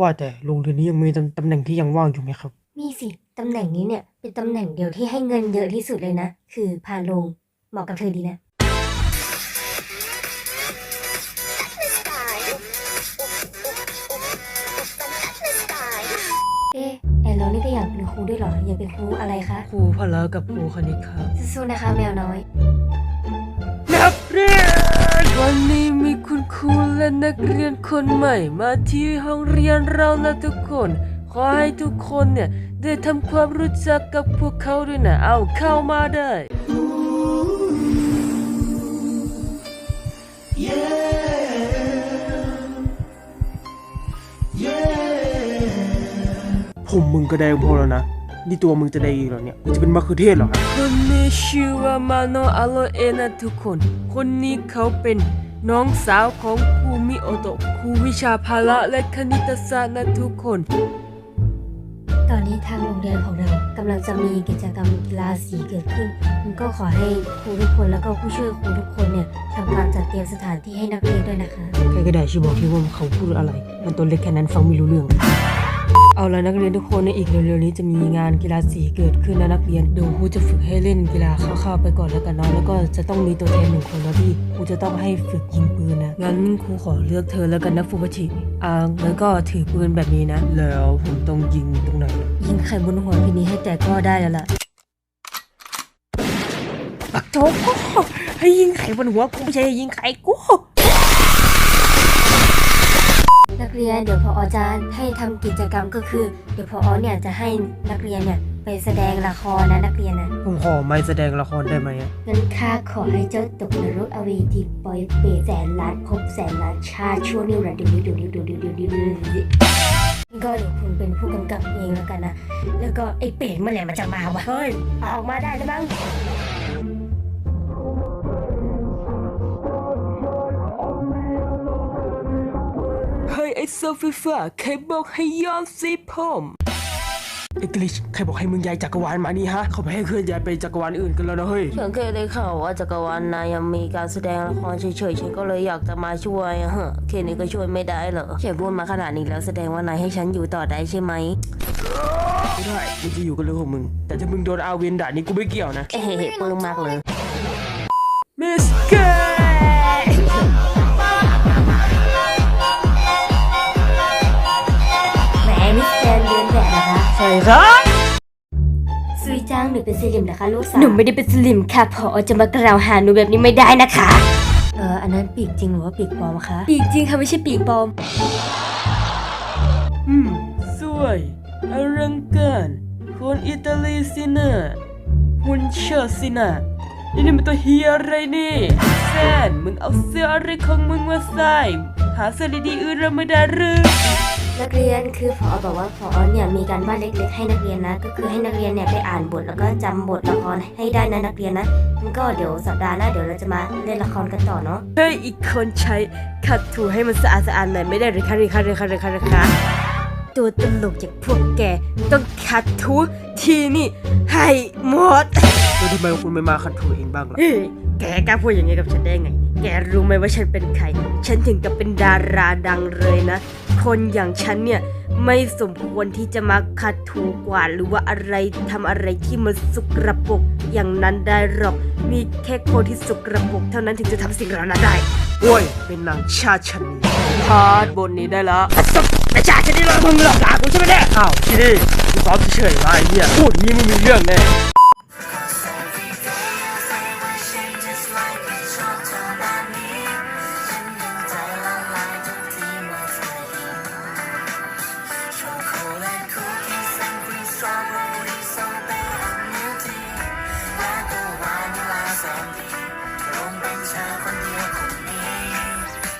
ว่าแต่โรงเรียนนี้ยังมีตำตำแหน่งที่ยังว่างอยู่ไหมครับ มีสิ ตำแหน่งนี้เนี่ย เป็นตำแหน่งเดียวที่ให้เงินเยอะที่สุดเลยนะ คือพาโรงเหมาะกับเธอดีนะ เอ๊ะไอเรานี่ก็อยากเป็นครูด้วยเหรอ อยากเป็นครูอะไรคะ ครูพละกับครูคณิตครับ สู้ๆนะคะแมวน้อย และนักเรียนคนใหม่มาที่ห้องเรียนเรานะทุกคน ขอให้ทุกคนเนี่ยได้ทำความรู้จักกับพวกเขาด้วยนะ เอาเข้ามาได้ ผมมึงก็แดงพอแล้วนะ นี่ตัวมึงจะแดงอีกเหรอเนี่ยมึงจะเป็นมะเขือเทศเหรอครับคนนี้ชื่อว่ามาโนอาโลเอนะทุกคน คนนี้เขาเป็น น้องสาวของครูมิโอโตะครูวิชาพละและคณิตศาสตร์นะทุกคน ตอนนี้ทางโรงเรียนของเรากำลังจะมีกิจกรรมกีฬาสีเกิดขึ้นมันก็ขอให้ครูทุกคนแล้วก็ผู้ช่วยครูทุกคนเนี่ยทำการจัดเตรียมสถานที่ให้นักเรียนด้วยนะคะ ใครก็ได้ช่วยบอกที่ว่าเขาพูดอะไร มันตัวเล็กแค่นั้นฟังไม่รู้เรื่อง เอาละนักเรียนทุกคนในอีกเร็วๆนี้จะมีงานกีฬาสีเกิดขึ้นนะนักเรียนเดี๋ยวครูจะฝึกให้เล่นกีฬาคร่าวๆไปก่อนแล้วกันเนาะแล้วก็จะต้องมีตัวแทนหนึ่งคนแล้วที่ครูจะต้องให้ฝึกยิงปืนนะงั้นครูขอเลือกเธอแล้วกันนะฟูบาชิอ่างั้นก็ถือปืนแบบนี้นะ แล้วผมต้องยิงตรงไหนยิงไข่บนหัวพี่นี้ให้แตกก็ได้แล้วล่ะปักโจกให้ยิงไข่บนหัวกูไม่ใช่ยิงไข่กู นักเรียนเดี๋ยวพอจะให้ทำกิจกรรมก็คือ เดี๋ยวพอเนี่ยจะให้นักเรียนเนี่ยไปแสดงละครนะนักเรียนนะผมขอไม่แสดงละครได้ไหมอะงั้นข้าขอให้เจ้าตกนรกอเวจีปล่อยเปรตแสนล้านภพแสนล้านชาติชั่วนิรันดร์เดี๋ยวนี้เดี๋ยวนี้เดี๋ยวนี้เดี๋ยวนี้เดี๋ยวนี้เดี๋ยวนี้ก็เดี๋ยวคุณเป็นผู้กำกับเองแล้วกันนะ แล้วก็ไอ้เปรตเมื่อไหร่มันจะมาวะ เฮ้ยเอาออกมาได้แล้วมั้ง เฮ้ยไอ้โซฟีฟ้าใครบอกให้ย้อมสีผมไอ้กลิชใครบอกให้มึงย้ายจักรวาลมานี่ฮะ เขาไม่ให้เคลื่อนย้ายไปจักรวาลอื่นกันแล้วนะเฮ้ย ฉันเคยได้ข่าวว่าจักรวาลนายยังมีการแสดงละครเฉยๆ ฉันก็เลยอยากจะมาช่วยอะฮะแค่นี้ก็ช่วยไม่ได้เหรอฉันพูดมาขนาดนี้แล้วแสดงว่านายให้ฉันอยู่ต่อได้ใช่ไหมไม่ได้มึงจะอยู่กันเรื่องของมึง แต่ถ้ามึงโดนอาเวนด่านี่กูไม่เกี่ยวนะเอ๊ะปลื้มมากเลยมิสเก ใช่ครับซุยจ้างหนูเป็นสลิมนะคะลูกสาวหนูไม่ได้เป็นสลิมค่ะพอจะมากล่าวหาหนูแบบนี้ไม่ได้นะคะ เอออันนั้นปีกจริงหรือว่าปีกปลอมคะ ปีกจริงค่ะไม่ใช่ปีกปลอม อืม สวยอลังการคนอิตาลีสินะหุ่นเชิดสินะนี่นี่มันตัวเฮียอะไรนี่แซนมึงเอาเสื้ออะไรของมึงมาใส่ หาเสื้อดีๆอื่นเราไม่ได้หรือ นักเรียนคือพอบอกว่าพอเนี่ยมีการบ้านเล็กๆ ให้นักเรียนนะ ก็คือให้นักเรียนเนี่ยไปอ่านบทแล้วก็จำบทละครให้ได้นะนักเรียนนะงั้นก็เดี๋ยวสัปดาห์หน้าเดี๋ยวเราจะมาเล่นละครกันต่อเนาะเฮ้ยอีกคนใช้ขัดถูให้มันสะอาดสะอาดหน่อยไม่ได้หรือคะหรือคะหรือคะหรือคะหรือคะตัวตลกจากพวกแกต้องขัดถูทีนี่ให้หมดแล้วทำไมคุณไม่มาขัดถูเองบ้างล่ะเฮ้ยแกกล้าพูดอย่างนี้กับฉันได้ไง แกรู้ไหมว่าฉันเป็นใคร ฉันถึงกับเป็นดาราดังเลยนะ คนอย่างฉันเนี่ยไม่สมควรที่จะมาขัดถูกวาดหรือว่าอะไรทำอะไรที่มันสกระปรกอย่างนั้นได้หรอก มีแค่คนที่สกระปรกเท่านั้นถึงจะทำสิ่งเหล่านั้นได้โอ้ย เป็นนางชาชันพาดบนนี้ได้แล้วไอชาชันนี่เรามึงหลอกด่ากูใช่ไหมเนี่ยอ้าวที่นี่กูซ้อมเฉยๆมาไอ้เหี้ยพูดอย่างนี้มึงมีเรื่องแน่